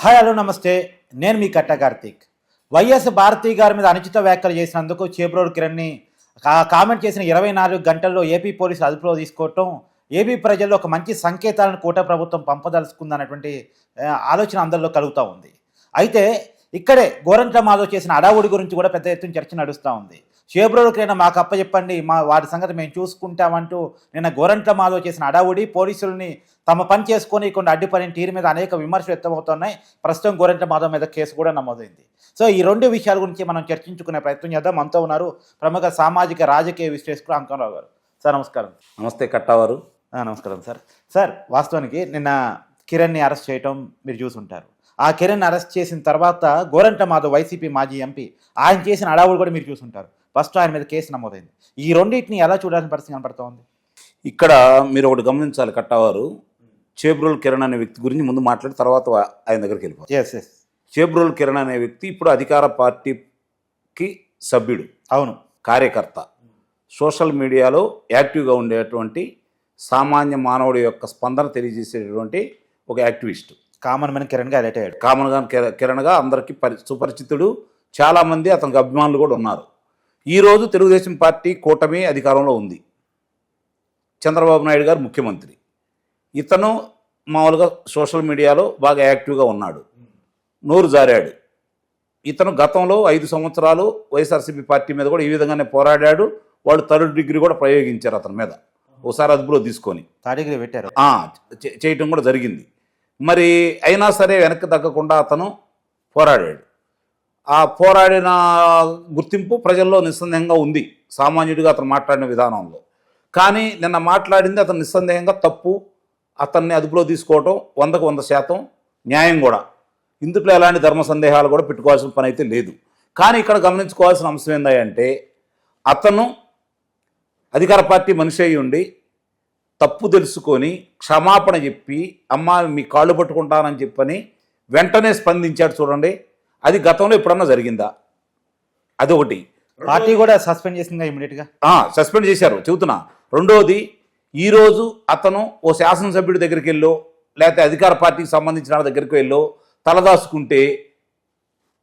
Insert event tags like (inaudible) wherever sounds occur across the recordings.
Hi hello నమస్తే. నేను మీ కట్ట కార్తీక్. వైఎస్ భారతి గారి మీద అనుచిత వ్యాఖ్యలు చేసినందుకు చేబ్రోడ్ కిరణ్ని కామెంట్ చేసిన ఇరవై నాలుగు గంటల్లో ఏపీ పోలీసులు అదుపులో తీసుకోవటం ఏపీ ప్రజల్లో ఒక మంచి సంకేతాలను కూట ప్రభుత్వం పంపదలుచుకుందన్నటువంటి ఆలోచన అందరిలో కలుగుతూ ఉంది. అయితే ఇక్కడే గోరంట్ల మాధవ్ చేసిన అడావుడి గురించి కూడా పెద్ద ఎత్తున చర్చ నడుస్తూ ఉంది. చేబ్రోడ్ కిరణ్ మాకు అప్పచెప్పండి మా వాటి సంగతి మేము చూసుకుంటామంటూ నిన్న గోరంట్ల మాధవ్ చేసిన అడావుడి పోలీసుల్ని తమ పని చేసుకొని కొన్ని అడ్డుపడిన తీరు మీద అనేక విమర్శలు వ్యక్తమవుతున్నాయి. ప్రస్తుతం గోరంట్ల మాధవ్ మీద కేసు కూడా నమోదైంది. సో ఈ రెండు విషయాల గురించి మనం చర్చించుకునే ప్రయత్నం చేద్దాం. మనతో ఉన్నారు ప్రముఖ సామాజిక రాజకీయ విశ్లేషకుడు అంకరావు గారు. సార్ నమస్కారం. నమస్తే కట్టవారు నమస్కారం సార్. సార్ వాస్తవానికి నిన్న కిరణ్ని అరెస్ట్ చేయటం మీరు చూసుంటారు. ఆ కిరణ్ అరెస్ట్ చేసిన తర్వాత గోరంట్ల మాధవ్ వైసీపీ మాజీ ఎంపీ ఆయన చేసిన అడావుడు కూడా మీరు చూసుంటారు. ఫస్ట్ ఆయన మీద కేసు నమోదైంది. ఈ రెండింటిని ఎలా చూడాల్సిన పరిస్థితి కనపడుతోంది ఇక్కడ మీరు ఒకటి గమనించాలి కట్టవారు. చేబ్రోల్ కిరణ్ అనే వ్యక్తి గురించి ముందు మాట్లాడి తర్వాత ఆయన దగ్గరికి వెళ్ళిపోతాం ఎస్ ఎస్ చేబ్రోల్ కిరణ్ అనే వ్యక్తి ఇప్పుడు అధికార పార్టీకి సభ్యుడు. అవును. కార్యకర్త. సోషల్ మీడియాలో యాక్టివ్గా ఉండేటువంటి సామాన్య మానవుడి యొక్క స్పందన తెలియజేసేటటువంటి ఒక యాక్టివిస్ట్. కామన్ మ్యాన్ కిరణ్గా అలర్ట్ అయ్యాడు కామన్గా కిర- కిరణ్గా అందరికీ పరి సుపరిచితుడు. చాలామంది అతనికి అభిమానులు కూడా ఉన్నారు. ఈరోజు తెలుగుదేశం పార్టీ కూటమి అధికారంలో ఉంది. చంద్రబాబు నాయుడు గారు ముఖ్యమంత్రి. ఇతను మామూలుగా సోషల్ మీడియాలో బాగా యాక్టివ్గా ఉన్నాడు. నోరు జారాడు. ఇతను గతంలో ఐదు సంవత్సరాలు వైఎస్ఆర్సీపీ పార్టీ మీద కూడా ఈ విధంగానే పోరాడాడు. వాళ్ళు థర్డ్ డిగ్రీ కూడా ప్రయోగించారు అతని మీద. ఒకసారి అదుపులో తీసుకొని. తాడిగిరి పెట్టారు. ఆ, చే- చేయటం కూడా జరిగింది. మరి అయినా సరే వెనక్కి తగ్గకుండా అతను పోరాడాడు. ఆ పోరాడిన గుర్తింపు ప్రజల్లో నిస్సందేహంగా ఉంది. సామాన్యుడిగా అతను మాట్లాడిన విధానంలో. కానీ నిన్న మాట్లాడింది అతను నిస్సందేహంగా తప్పు అతన్ని అదుపులో తీసుకోవటం వందకు వంద శాతం న్యాయం కూడా. ఇందులో ఎలాంటి ధర్మ సందేహాలు కూడా పెట్టుకోవాల్సిన పని అయితే లేదు. కానీ ఇక్కడ గమనించుకోవాల్సిన అంశం ఏంటంటే అతను అధికార పార్టీ మనిషి అయి ఉండి తప్పు తెలుసుకొని క్షమాపణ చెప్పి అమ్మ మీ కాళ్ళు పట్టుకుంటానని చెప్పని వెంటనే స్పందించాడు చూడండి. అది గతంలో ఎప్పుడన్నా జరిగిందా? అదొకటి. పార్టీ కూడా సస్పెండ్ చేసింది ఇమీడియట్గా ఆ, సస్పెండ్ చేశారు. చెబుతున్నా. రెండోది ఈరోజు అతను ఓ శాసనసభ్యుడి దగ్గరికి వెళ్ళో లేకపోతే అధికార పార్టీకి సంబంధించిన వాళ్ళ దగ్గరికి వెళ్ళో తలదాచుకుంటే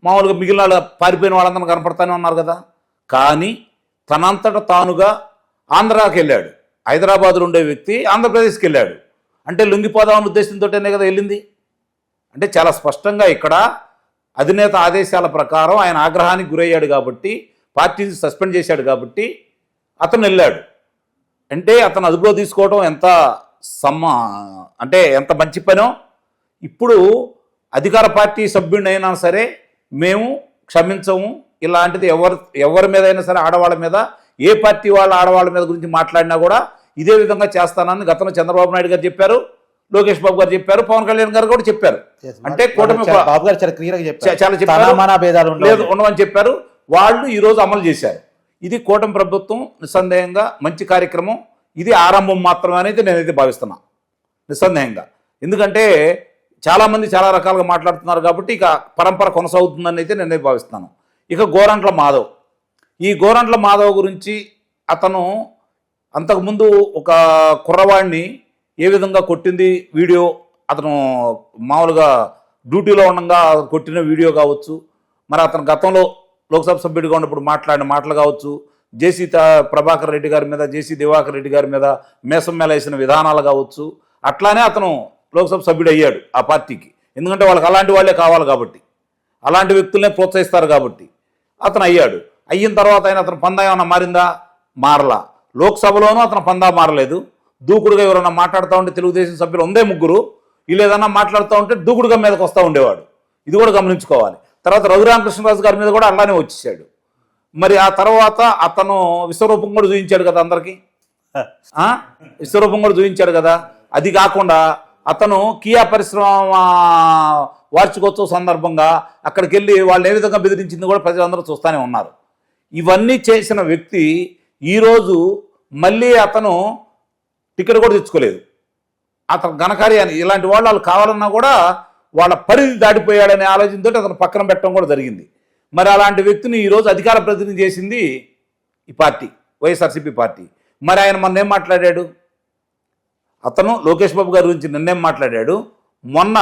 మామూలుగా మిగిలిన వాళ్ళ పారిపోయిన వాళ్ళందరూ కనపడతానే ఉన్నారు కదా. కానీ తనంతట తానుగా ఆంధ్రాకి వెళ్ళాడు. హైదరాబాద్లో ఉండే వ్యక్తి ఆంధ్రప్రదేశ్కి వెళ్ళాడు అంటే లొంగిపోదామని ఉద్దేశంతోనే కదా వెళ్ళింది. అంటే చాలా స్పష్టంగా ఇక్కడ అధినేత ఆదేశాల ప్రకారం ఆయన ఆగ్రహానికి గురయ్యాడు కాబట్టి పార్టీని సస్పెండ్ చేశాడు కాబట్టి అతను వెళ్ళాడు. అంటే అతను అదుపులో తీసుకోవడం ఎంత సమ్మ అంటే ఎంత మంచి పనో ఇప్పుడు అధికార పార్టీ సభ్యుడినైనా సరే మేము క్షమించము. ఇలాంటిది ఎవరు ఎవరి మీద అయినా సరే ఆడవాళ్ళ మీద ఏ పార్టీ వాళ్ళ ఆడవాళ్ళ మీద గురించి మాట్లాడినా కూడా ఇదే విధంగా చేస్తానని గతంలో చంద్రబాబు నాయుడు గారు చెప్పారు లోకేష్ బాబు గారు చెప్పారు పవన్ కళ్యాణ్ గారు కూడా చెప్పారు. అంటే కూటమి చాలా- బాబు గారు చెప్పారు. చాలా. లేదు ఉండమని చెప్పారు. వాళ్ళు ఈరోజు అమలు చేశారు. ఇది కూటమి ప్రభుత్వం నిస్సందేహంగా మంచి కార్యక్రమం. ఇది ఆరంభం మాత్రమే అనేది నేనైతే భావిస్తున్నా. నిస్సందేహంగా. ఎందుకంటే చాలామంది చాలా రకాలుగా మాట్లాడుతున్నారు కాబట్టి ఇక పరంపర కొనసాగుతుందని అయితే నేనే భావిస్తున్నాను. ఇక గోరంట్ల మాధవ్. ఈ గోరంట్ల మాధవ్ గురించి అతను అంతకుముందు ఒక కుర్రవాడిని ఏ విధంగా కొట్టింది వీడియో అతను మామూలుగా డ్యూటీలో ఉండగా కొట్టిన వీడియో కావచ్చు. మరి అతను గతంలో లోక్సభ సభ్యుడిగా ఉన్నప్పుడు మాట్లాడిన మాటలు కావచ్చు. జేసీ ప్రభాకర్ రెడ్డి గారి మీద జేసీ దివాకర్ రెడ్డి గారి మీద మేసం మేళ వేసిన విధానాలు కావచ్చు. అట్లానే అతను లోక్సభ సభ్యుడు అయ్యాడు ఆ పార్టీకి. ఎందుకంటే వాళ్ళకి అలాంటి వాళ్ళే కావాలి కాబట్టి. అలాంటి వ్యక్తులనే ప్రోత్సహిస్తారు కాబట్టి అతను అయ్యాడు. అయిన తర్వాత ఆయన అతను పందా ఏమన్నా మారిందా? మారలా. లోక్సభలోనూ అతను పందా మారలేదు. దూకుడుగా ఎవరైనా మాట్లాడుతూ ఉంటే తెలుగుదేశం సభ్యులు ఉందే ముగ్గురు. వీళ్ళు ఏదన్నా మాట్లాడుతూ ఉంటే దూకుడుగా మీదకి వస్తూ ఉండేవాడు. ఇది కూడా గమనించుకోవాలి. తర్వాత రఘురామకృష్ణరాజు గారి మీద కూడా అలానే వచ్చేసాడు. మరి ఆ తర్వాత అతను విశ్వరూపం కూడా చూపించాడు కదా అందరికీ? విశ్వరూపం కూడా చూపించాడు కదా? అది కాకుండా అతను కియా పరిశ్రమ వార్షికోత్సవ సందర్భంగా అక్కడికి వెళ్ళి వాళ్ళు ఏ విధంగా బెదిరించింది కూడా ప్రజలందరూ చూస్తూనే ఉన్నారు. ఇవన్నీ చేసిన వ్యక్తి ఈరోజు మళ్ళీ అతను టికెట్ కూడా తెచ్చుకోలేదు. అతను ఘనకార్యాన్ని ఇలాంటి వాళ్ళు వాళ్ళు కావాలన్నా కూడా వాళ్ళ పరిధి దాటిపోయాడనే ఆలోచనతో అతను పక్కన పెట్టడం కూడా జరిగింది. మరి అలాంటి వ్యక్తిని ఈరోజు అధికార ప్రతినిధి చేసింది ఈ పార్టీ వైఎస్ఆర్సీపీ పార్టీ. మరి ఆయన మొన్న ఏం మాట్లాడాడు? అతను లోకేష్ బాబు గారి గురించి నిన్నేం మాట్లాడాడు? మొన్న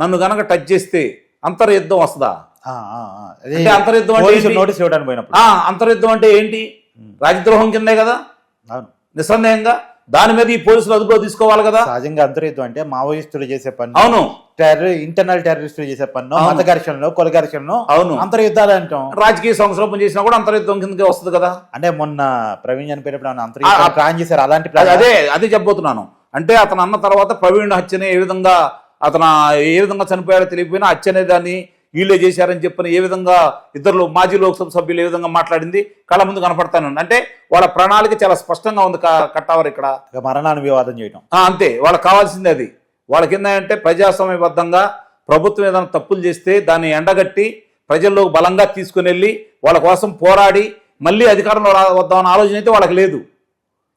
నన్ను గనక టచ్ చేస్తే అంతర్యుద్ధం వస్తుందా? అంటే అంతర్యుద్ధం అంటే? నోటీస్ ఇవ్వడానికి పోయినప్పుడు. అంతర్యుద్ధం అంటే ఏంటి? రాజద్రోహం కిందే కదా? నిస్సందేహంగా? దాని మీద ఈ పోలీసులు అదుపులో తీసుకోవాలి కదా? సహజంగా అంతర్యుద్ధం అంటే మావోయిస్టులు చేసే పని అవును. టెర్ర ఇంటర్నల్ టెర్రరిస్టులు చేసే పన్ను. మత ఘర్షణలు కుల ఘర్షణలు అవును. అంతర్యుద్ధాలు అంటాం. రాజకీయ సంక్షోభం చేసినా కూడా అంతర్యుద్ధం కిందకే వస్తుంది కదా? అంటే మొన్న ప్రవీణ్ చనిపోయినప్పుడు అంతర్యుద్ధం ప్లాన్ చేశారు? అలాంటి అది ప్లాన్ అదే అదే చెప్పబోతున్నాను. అంటే అతను అన్న తర్వాత ప్రవీణ్ హత్యని ఏ విధంగా అతను ఏ విధంగా చనిపోయాడో తెలియకపోయినా హత్య అనే దాన్ని వీళ్ళే చేశారని చెప్పని ఏ విధంగా ఇద్దరు మాజీ లోక్సభ సభ్యులు ఏ విధంగా మాట్లాడింది? కళ్ళ ముందు కనపడతాను అంటే వాళ్ళ ప్రణాళిక చాలా స్పష్టంగా ఉంది కట్టావర్ ఇక్కడ. ఇక మరణాన్ని వివాదం చేయటం. ఆ, అంతే. వాళ్ళకి కావాల్సింది అది. వాళ్ళకి ఏంటంటే ప్రజాస్వామ్యబద్ధంగా ప్రభుత్వం ఏదైనా తప్పులు చేస్తే దాన్ని ఎండగట్టి ప్రజల్లోకి బలంగా తీసుకుని వెళ్ళి వాళ్ళ కోసం పోరాడి మళ్ళీ అధికారంలో వద్దామన్న ఆలోచన అయితే వాళ్ళకి లేదు.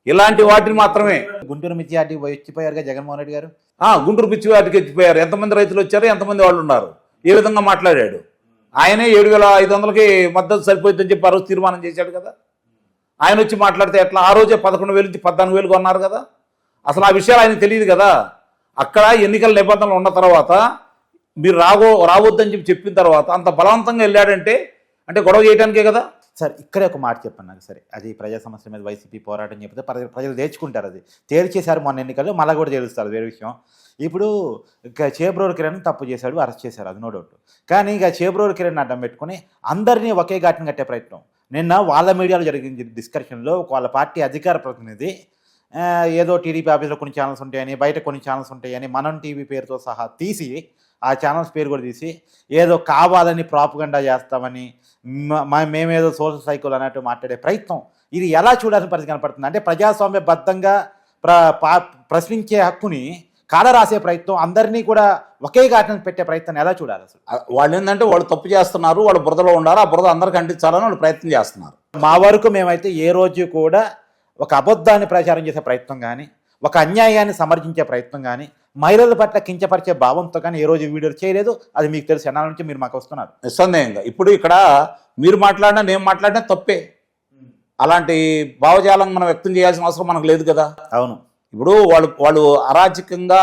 ఇలాంటి వాటిని మాత్రమే. గుంటూరు మిర్చి వచ్చిపోయారుగా జగన్మోహన్ రెడ్డి గారు? ఆ, గుంటూరు పిచ్చి వాటికి ఎత్తిపోయారు. ఎంతమంది రైతులు వచ్చారు? ఎంతమంది వాళ్ళు ఉన్నారు? ఏ విధంగా మాట్లాడాడు? ఆయనే ఏడు వేల ఐదు వందలకి మద్దతు సరిపోతుందని చెప్పి ఆ రోజు తీర్మానం చేశాడు కదా. ఆయన వచ్చి మాట్లాడితే ఎట్లా? ఆ రోజే పదకొండు వేలు నుంచి పద్నాలుగు వేలు కొన్నారు కదా. అసలు ఆ విషయాలు ఆయన తెలియదు కదా. అక్కడ ఎన్నికల నిబంధనలు ఉన్న తర్వాత మీరు రాగో రావద్దని చెప్పి చెప్పిన తర్వాత అంత బలవంతంగా వెళ్ళాడంటే అంటే గొడవ చేయడానికే కదా. సరే ఇక్కడే ఒక మాట చెప్పండి నాకు సరే. అది ప్రజా సమస్యల మీద వైసీపీ పోరాటం చెప్తే ప్రజలు ప్రజలు తేల్చుకుంటారు అది. తేల్చేశారు మొన్న ఎన్నికల్లో మళ్ళీ కూడా తేలుస్తారు వేరే విషయం. ఇప్పుడు ఇక చేబ్రోడ్ కిరణ్ తప్పు చేశాడు అరెస్ట్ చేశారు అది నో డౌట్. కానీ ఇక చేబ్రోడ్ కిరణ్ అడ్డం పెట్టుకుని అందరినీ ఒకే ఘాటిని కట్టే ప్రయత్నం. నిన్న వాళ్ళ మీడియాలో జరిగిన డిస్కషన్లో వాళ్ళ పార్టీ అధికార ప్రతినిధి ఏదో టీడీపీ ఆఫీస్లో కొన్ని ఛానల్స్ ఉంటాయని బయట కొన్ని ఛానల్స్ ఉంటాయని మనం టీవీ పేరుతో సహా తీసి ఆ ఛానల్స్ పేరు కూడా తీసి ఏదో కావాలని ప్రాపగండా చేస్తామని మేమేదో సోషల్ సైకిల్ అన్నట్టు మాట్లాడే ప్రయత్నం. ఇది ఎలా చూడాల్సిన పరిస్థితి కనపడుతుంది? అంటే ప్రజాస్వామ్యబద్ధంగా ప్ర పా- ప్రశ్నించే హక్కుని కాల రాసే ప్రయత్నం అందరినీ కూడా ఒకే ఘాటన పెట్టే ప్రయత్నం ఎలా చూడాలి అసలు? వాళ్ళు ఏంటంటే వాళ్ళు తప్పు చేస్తున్నారు వాళ్ళు బురదలో ఉన్నారు ఆ బురద అందరికి అంటించాలని వాళ్ళు ప్రయత్నం చేస్తున్నారు. మా వరకు మేమైతే ఏ రోజు కూడా ఒక అబద్ధాన్ని ప్రచారం చేసే ప్రయత్నం కానీ ఒక అన్యాయాన్ని సమర్థించే ప్రయత్నం కానీ మహిళల పట్ల కించపరిచే భావంతో కానీ ఏ రోజు వీడియోలు చేయలేదు. అది మీకు తెలుసు. ఎన్నాళ్ళ నుంచి మీరు మాకు వస్తున్నారు? నిస్సందేహంగా. ఇప్పుడు ఇక్కడ మీరు మాట్లాడినా నేను మాట్లాడినా తప్పే. అలాంటి భావజాలం మనం వ్యక్తం చేయాల్సిన అవసరం మనకు లేదు కదా. అవును. ఇప్పుడు వాళ్ళు వాళ్ళు అరాచకంగా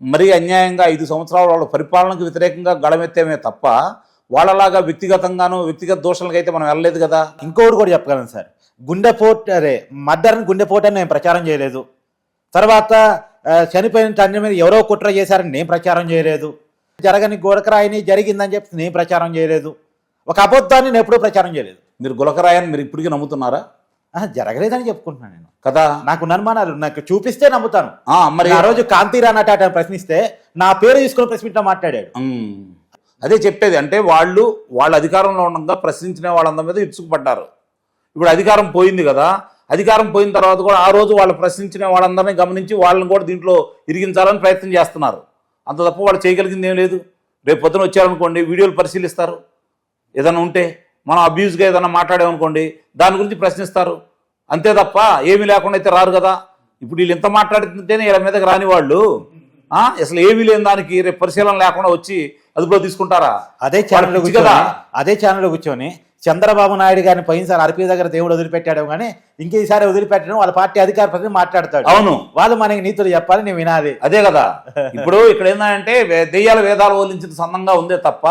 మరీ అన్యాయంగా ఐదు సంవత్సరాలు వాళ్ళ పరిపాలనకు వ్యతిరేకంగా గడమెత్తేమే తప్ప వాళ్ళలాగా వ్యక్తిగతంగాను వ్యక్తిగత దోషాలకు అయితే మనం వెళ్ళలేదు కదా. ఇంకొకటి కూడా చెప్పగలను సార్. గుండెపోటు అదే మర్డర్ని గుండెపోటు అని నేను ప్రచారం చేయలేదు. తర్వాత చనిపోయిన తండ్రి మీద ఎవరో కుట్ర చేశారని నేను ప్రచారం చేయలేదు. జరగని గోడకరాయిని జరిగిందని చెప్పి నేను ప్రచారం చేయలేదు. ఒక అబద్ధాన్ని నేను ఎప్పుడూ ప్రచారం చేయలేదు. మీరు గులకరాయని మీరు ఇప్పటికీ నమ్ముతున్నారా? జరగలేదని చెప్పుకుంటున్నాను నేను. కదా? నాకు అనుమానాలు నాకు చూపిస్తే నమ్ముతాను. మరి ఆ రోజు కాంతిరా నటాట ప్రశ్నిస్తే నా పేరు తీసుకుని మీట్లో మాట్లాడాడు. అదే చెప్పేది. అంటే వాళ్ళు వాళ్ళ అధికారంలో ఉండగా ప్రశ్నించిన వాళ్ళందరి మీద ఇచ్చుకుపడ్డారు ఇప్పుడు అధికారం పోయింది కదా. అధికారం పోయిన తర్వాత కూడా ఆ రోజు వాళ్ళు ప్రశ్నించిన వాళ్ళందరినీ గమనించి వాళ్ళని కూడా దీంట్లో ఇరిగించాలని ప్రయత్నం చేస్తున్నారు. అంత తప్ప వాళ్ళు చేయగలిగింది ఏం లేదు. రేపు పొద్దున వచ్చారనుకోండి వీడియోలు పరిశీలిస్తారు. ఏదైనా ఉంటే మనం అబ్యూస్గా ఏదైనా మాట్లాడామనుకోండి దాని గురించి ప్రశ్నిస్తారు. అంతే తప్ప ఏమీ లేకుండా అయితే రారు కదా. ఇప్పుడు వీళ్ళు ఎంత మాట్లాడుతుంటేనే వీళ్ళ మీదకి రాని వాళ్ళు. అసలు ఏమీ లేని దానికి రేపు పరిశీలన లేకుండా వచ్చి అదుపులో తీసుకుంటారా? అదే కదా. అదే ఛానల్లో కూర్చొని చంద్రబాబు నాయుడు గారిని పోయినసారి అరపి దగ్గర దేవుడు వదిలిపెట్టాడు కానీ ఇంక ఈసారి వదిలిపెట్టడం వాళ్ళ పార్టీ అధికార ప్రతినిధి మాట్లాడతాడు. అవును. వాళ్ళు మనకి నీతులు చెప్పాలి నేను వినాలి. అదే కదా. (laughs) ఇప్పుడు ఇక్కడ ఏంటంటే దెయ్యాల వేదాలు వదిలించిన సందంగా ఉందే తప్ప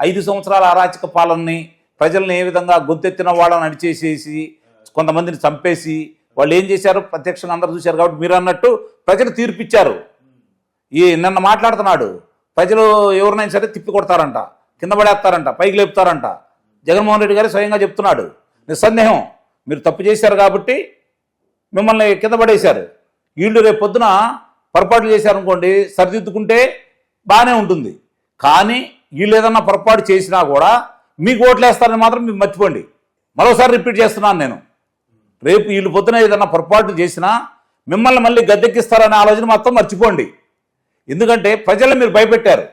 ఐదు సంవత్సరాల అరాచక పాలనని ప్రజల్ని ఏ విధంగా గొంతెత్తిన వాళ్ళని అడిచేసేసి కొంతమందిని చంపేసి వాళ్ళు ఏం చేశారు? ప్రత్యక్షంగా అందరూ చూశారు కాబట్టి మీరు అన్నట్టు ప్రజలు తీర్పిచ్చారు. ఈ నిన్న మాట్లాడుతున్నాడు. ప్రజలు ఎవరినైనా సరే తిప్పి కొడతారంట. కింద పడేస్తారంట. పైకి లేపుతారంట. జగన్మోహన్ రెడ్డి గారు స్వయంగా చెప్తున్నాడు. నిస్సందేహం. మీరు తప్పు చేశారు కాబట్టి మిమ్మల్ని కింద పడేశారు. వీళ్ళు రేపు పొద్దున పొరపాటు చేశారనుకోండి సరిదిద్దుకుంటే బాగానే ఉంటుంది. కానీ వీళ్ళు ఏదన్నా పొరపాటు చేసినా కూడా మీకు ఓట్లేస్తారని మాత్రం మీరు మర్చిపోండి. మరోసారి రిపీట్ చేస్తున్నాను నేను. రేపు వీళ్ళు పొద్దున ఏదన్నా పొరపాటు చేసినా మిమ్మల్ని మళ్ళీ గద్దెక్కిస్తారనే ఆలోచన మొత్తం మర్చిపోండి. ఎందుకంటే ప్రజల్ని మీరు భయపెట్టారు.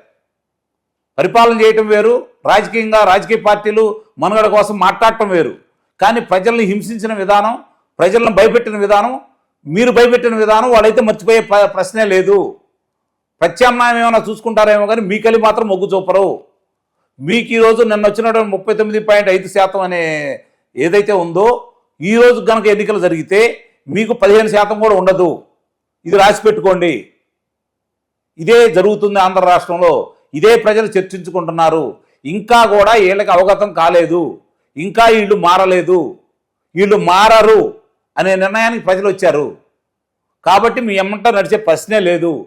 పరిపాలన చేయటం వేరు రాజకీయంగా రాజకీయ పార్టీలు మనుగడ కోసం మాట్లాడటం వేరు. కానీ ప్రజల్ని హింసించిన విధానం ప్రజలను భయపెట్టిన విధానం మీరు భయపెట్టిన విధానం వాళ్ళైతే మర్చిపోయే ప్రశ్నే లేదు. ప్రత్యామ్నాయం ఏమైనా చూసుకుంటారేమో కానీ మీకలి మాత్రం మొగ్గు చూపరు. మీకు ఈరోజు నిన్న వచ్చినటువంటి ముప్పై తొమ్మిది పాయింట్ ఐదు శాతం అనే ఏదైతే ఉందో ఈ కనుక ఎన్నికలు జరిగితే మీకు పదిహేను శాతం కూడా ఉండదు. ఇది రాసి పెట్టుకోండి. ఇదే జరుగుతుంది ఆంధ్ర రాష్ట్రంలో. ఇదే ప్రజలు చర్చించుకుంటున్నారు. ఇంకా కూడా వీళ్ళకి అవగతం కాలేదు. ఇంకా వీళ్ళు మారలేదు. వీళ్ళు మారరు అనే నిర్ణయానికి ప్రజలు వచ్చారు. కాబట్టి మీ ఎమ్మంట నడిచే ప్రశ్నే లేదు.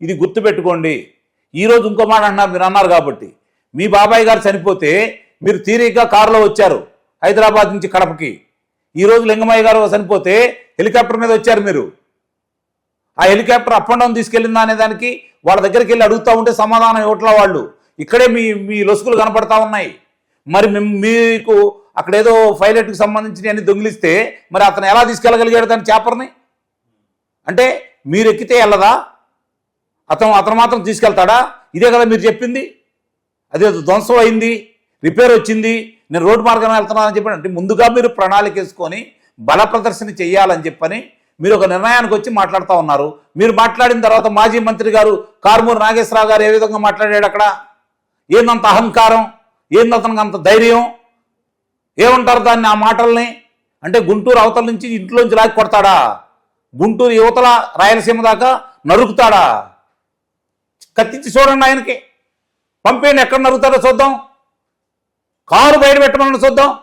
ఇది గుర్తుపెట్టుకోండి. ఈరోజు ఇంకో మాట అన్నారు మీరు అన్నారు కాబట్టి. మీ బాబాయ్ గారు చనిపోతే మీరు తీరిగ్గా కారులో వచ్చారు హైదరాబాద్ నుంచి కడపకి. ఈరోజు లింగమయ్య గారు చనిపోతే హెలికాప్టర్ మీద వచ్చారు మీరు. ఆ హెలికాప్టర్ అప్ అండ్ డౌన్ తీసుకెళ్ళిందా అనే దానికి వాళ్ళ దగ్గరికి వెళ్ళి అడుగుతూ ఉంటే సమాధానం ఇవ్వట్లా వాళ్ళు. ఇక్కడే మీ మీ లొసుకులు కనపడతా ఉన్నాయి. మరి మిమ్- మీకు అక్కడేదో పైలట్కి సంబంధించిన అన్ని దొంగిలిస్తే మరి అతను ఎలా తీసుకెళ్ళగలిగాడు దాని చేపర్ని అంటే మీరు ఎక్కితే వెళ్ళదా అతను అతను మాత్రం తీసుకెళ్తాడా? ఇదే కదా మీరు చెప్పింది? అదే ధ్వంసం అయింది రిపేర్ వచ్చింది నేను రోడ్డు మార్గాన్ని వెళ్తున్నానని చెప్పి అంటే ముందుగా మీరు ప్రణాళిక వేసుకొని బల ప్రదర్శన చేయాలని చెప్పని మీరు ఒక నిర్ణయానికి వచ్చి మాట్లాడుతూ ఉన్నారు. మీరు మాట్లాడిన తర్వాత మాజీ మంత్రి గారు కార్మూరు నాగేశ్వరరావు గారు ఏ విధంగా మాట్లాడాడు అక్కడ? ఏందంత అహంకారం? ఏందతనికి అంత ధైర్యం? ఏమంటారు దాన్ని ఆ మాటల్ని? అంటే గుంటూరు అవతల నుంచి ఇంట్లోంచి లాగి కొడతాడా? గుంటూరు యువతల రాయలసీమ దాకా నరుకుతాడా? కత్తించి చూడండి ఆయనకి. పంపేయండి ఎక్కడ నరుగుతాడో చూద్దాం. కారు బయట పెట్టమని చూద్దాం.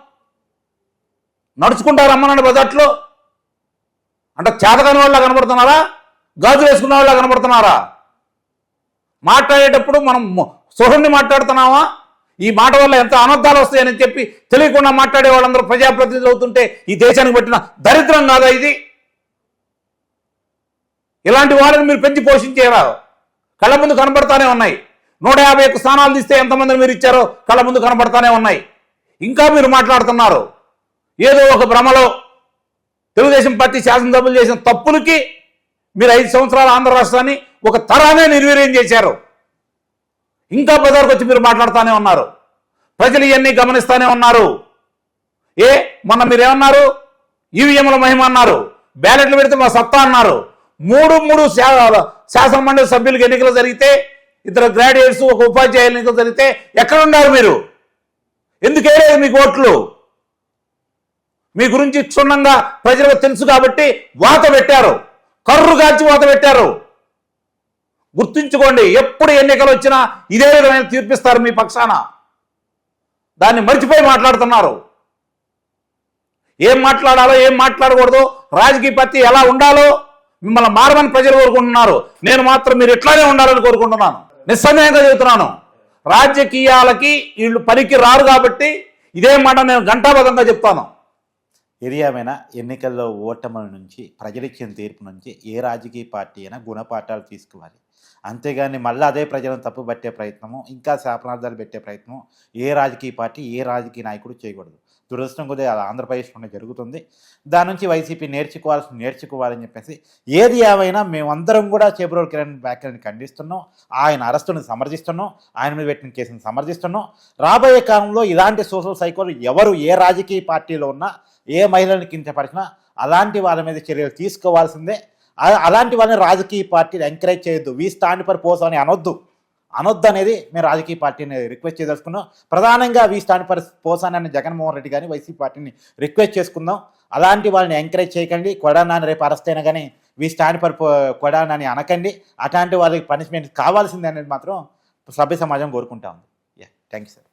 నడుచుకుంటారు రమ్మనండి బజార్లో. అంటే చేతకాని వాళ్ళ కనబడుతున్నారా? గాజు వేసుకున్న వాళ్ళ కనబడుతున్నారా? మాట్లాడేటప్పుడు మనం సోహుణ్ణి మాట్లాడుతున్నావా? ఈ మాట వల్ల ఎంత అనర్థాలు వస్తాయని చెప్పి తెలియకుండా మాట్లాడే వాళ్ళందరూ ప్రజాప్రతినిధులు అవుతుంటే ఈ దేశానికి పట్టిన దరిద్రం కాదా ఇది? ఇలాంటి వాళ్ళని మీరు పెంచి పోషించేరా? కళ్ళ ముందు కనబడతానే ఉన్నాయి. నూట యాభై ఒక్క స్థానాలు తీస్తే ఎంతమందిని మీరు ఇచ్చారో కళ్ళ ముందు కనబడతానే ఉన్నాయి. ఇంకా మీరు మాట్లాడుతున్నారు. ఏదో ఒక భ్రమలో తెలుగుదేశం పార్టీ శాసనసభ్యులు చేసిన తప్పులకి మీరు ఐదు సంవత్సరాల ఆంధ్ర రాష్ట్రాన్ని ఒక తరానే నిర్వీర్యం చేశారు. ఇంకా బజార్కి వచ్చి మీరు మాట్లాడుతూనే ఉన్నారు. ప్రజలు ఇవన్నీ గమనిస్తూనే ఉన్నారు. ఏ మొన్న మీరేమన్నారు? ఈవీఎంల మహిమ అన్నారు. బ్యాలెట్లు పెడితే మా సత్తా అన్నారు. మూడు మూడు శా- శాసన మండలి సభ్యులకు ఎన్నికలు జరిగితే ఇద్దరు గ్రాడ్యుయేట్స్ ఒక ఉపాధ్యాయుల ఎన్నికలు జరిగితే ఎక్కడున్నారు మీరు? ఎందుకు వేయలేదు మీకు ఓట్లు? మీ గురించి క్షుణ్ణంగా ప్రజలకు తెలుసు కాబట్టి వాత పెట్టారు. కర్రు కాల్చి వాత పెట్టారు. గుర్తుంచుకోండి ఎప్పుడు ఎన్నికలు వచ్చినా ఇదే విధమైన తీర్పిస్తారు మీ పక్షాన. దాన్ని మర్చిపోయి మాట్లాడుతున్నారు. ఏం మాట్లాడాలో ఏం మాట్లాడకూడదు రాజకీయ పార్టీ ఎలా ఉండాలో మిమ్మల్ని మారమని ప్రజలు కోరుకుంటున్నారు. నేను మాత్రం మీరు ఇట్లానే ఉండాలని కోరుకుంటున్నాను. నిస్సందేహంగా చెబుతున్నాను. రాజకీయాలకి వీళ్ళు పనికి రారు కాబట్టి ఇదే మాట నేను ఘంటాబద్ధంగా చెప్తాను. ఏది ఏమైనా ఎన్నికల్లో ఓటముల నుంచి ప్రజలిచ్చిన తీర్పు నుంచి ఏ రాజకీయ పార్టీ అయినా గుణపాఠాలు తీసుకోవాలి. అంతేగాని మళ్ళీ అదే ప్రజలను తప్పు పట్టే ప్రయత్నము ఇంకా శాపనార్థాలు పెట్టే ప్రయత్నం ఏ రాజకీయ పార్టీ ఏ రాజకీయ నాయకుడు చేయకూడదు. దురదృష్టం కొద్దిగా అది ఆంధ్రప్రదేశ్లోనే జరుగుతుంది. దాని నుంచి వైసీపీ నేర్చుకోవాల్సి నేర్చుకోవాలని చెప్పేసి ఏది ఏమైనా మేమందరం కూడా చేబ్రోల్ కిరణ్ వ్యాఖ్యలను ఖండిస్తున్నాం. ఆయన అరెస్టును సమర్థిస్తున్నాం. ఆయన మీద పెట్టిన కేసును సమర్థిస్తున్నాం. రాబోయే కాలంలో ఇలాంటి సోషల్ సైకోలు ఎవరు ఏ రాజకీయ పార్టీలో ఉన్నా ఏ మహిళను కించపరిచినా అలాంటి వాళ్ళ మీద చర్యలు తీసుకోవాల్సిందే. అలాంటి వాళ్ళని రాజకీయ పార్టీలు ఎంకరేజ్ చేయొద్దు. వీ స్టాండ్ ఫర్ పోస్ అని అనొద్దు. అనొద్దు అనేది మేము రాజకీయ పార్టీని రిక్వెస్ట్ చేసుకున్నాం ప్రధానంగా వీ స్టాండ్ ఫర్ పోస్ అని జగన్మోహన్ రెడ్డి కానీ వైసీపీ పార్టీని రిక్వెస్ట్ చేసుకుందాం. అలాంటి వాళ్ళని ఎంకరేజ్ చేయకండి. కొడానాన్ని రేపు అరెస్ట్ అయినా కానీ వీ స్టాండ్ ఫర్ కొడానని అనకండి. అట్లాంటి వాళ్ళకి పనిష్మెంట్ కావాల్సిందే అనేది మాత్రం సభ్య సమాజం కోరుకుంటా ఉంది. Yeah thank you sir